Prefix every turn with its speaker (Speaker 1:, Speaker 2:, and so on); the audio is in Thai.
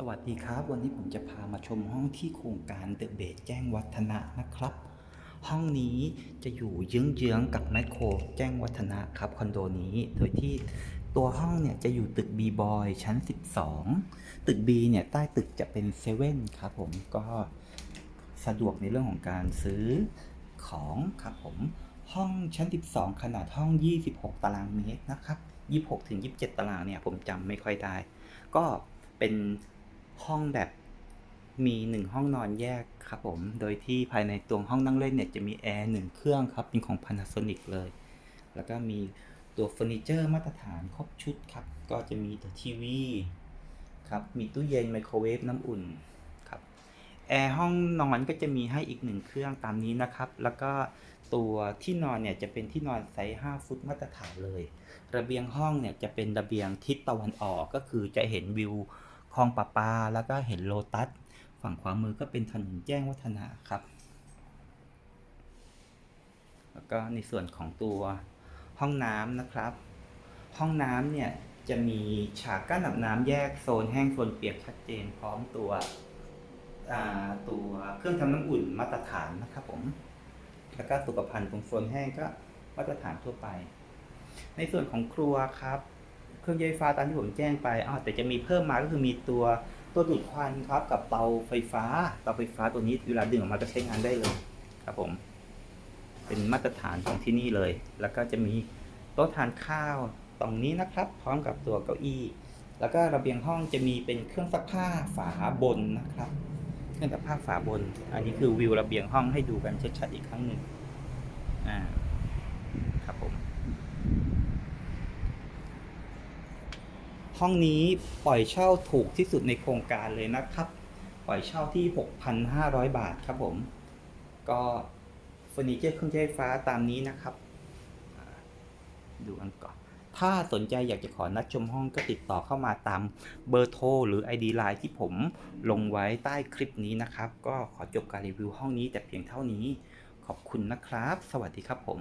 Speaker 1: สวัสดีครับ วันนี้ผมจะพามาชมห้องที่โครงการเดอะเบสแจ้งวัฒนะนะครับ ห้องนี้จะอยู่เยื้องๆกับแมคโครแจ้งวัฒนะครับคอนโดนี้ โดยที่ตัวห้องเนี่ยจะอยู่ตึก B Boy ชั้น 12 ตึก B เนี่ยใต้ตึกจะเป็นเซเว่นครับผมก็สะดวกในเรื่องของการซื้อของครับผมห้องชั้น 12 ขนาดห้อง 26 ตารางเมตรนะครับ 26ถึง27 ตารางเนี่ยผมจำไม่ค่อยได้ ก็เป็น ห้องแบบมีหนึ่งห้องนอนแยกครับผม โดยที่ภายในตัวห้องนั่งเล่นเนี่ยจะมีแอร์หนึ่งเครื่องครับ เป็นของ Panasonic เลย แล้วก็มีตัวเฟอร์นิเจอร์มาตรฐานครบชุดครับ ก็จะมีตัวทีวีครับ มีตู้เย็นไมโครเวฟน้ำอุ่นครับ แอร์ห้องนอนก็จะมีให้อีกหนึ่งเครื่องตามนี้นะครับ แล้วก็ตัวที่นอนเนี่ยจะเป็นที่นอนไซส์5ฟุตมาตรฐานเลย ระเบียงห้องเนี่ยจะเป็นระเบียงทิศตะวันออกก็คือจะเห็นวิว คลองประปา แล้วก็เห็นโลตัส ฝั่งขวามือก็เป็นถนนแจ้งวัฒนะครับ แล้วก็ในส่วนของตัวห้องน้ำนะครับ ห้องน้ำเนี่ยจะมีฉากกั้นอาบน้ำแยกโซนแห้งโซนเปียกชัดเจนพร้อมตัวตัวเครื่องทำน้ำอุ่นมาตรฐานนะครับผม แล้วก็สุขภัณฑ์ตรงโซนแห้งก็มาตรฐานทั่วไป ในส่วนของครัวครับ เครื่องใช้ไฟฟ้าตามที่ผมแจ้งไปอ้าวแต่จะมีเพิ่มมาก็คือมีตัวตัวดูดควันครับ กับเตาไฟฟ้าเตาไฟฟ้าตัวนี้เวลาดึงออกมาก็ใช้งานได้เลยครับผม เป็นมาตรฐานของที่นี่เลย แล้วก็จะมีโต๊ะทานข้าวตรงนี้นะครับ พร้อมกับตัวเก้าอี้ แล้วก็ระเบียงห้องจะมีเป็นเครื่องซักผ้าฝาบนนะครับ เครื่องซักผ้าฝาบน อันนี้คือวิวระเบียงห้องให้ดูกันชัดๆอีกครั้งหนึ่งอ่าครับผม ห้องนี้ปล่อยเช่าถูกที่สุดในโครงการเลยนะครับ ปล่อยเช่าที่ 6,500 บาทครับผม ก็เฟอร์นิเจอร์เครื่องใช้ไฟฟ้าตามนี้นะครับ ดูกันก่อน ถ้าสนใจอยากจะขอนัดชมห้องก็ติดต่อเข้ามาตามเบอร์โทรหรือ ID Line ที่ผมลงไว้ใต้คลิปนี้นะครับ ก็ขอจบการรีวิวห้องนี้แต่เพียงเท่านี้ ขอบคุณนะครับ สวัสดีครับผม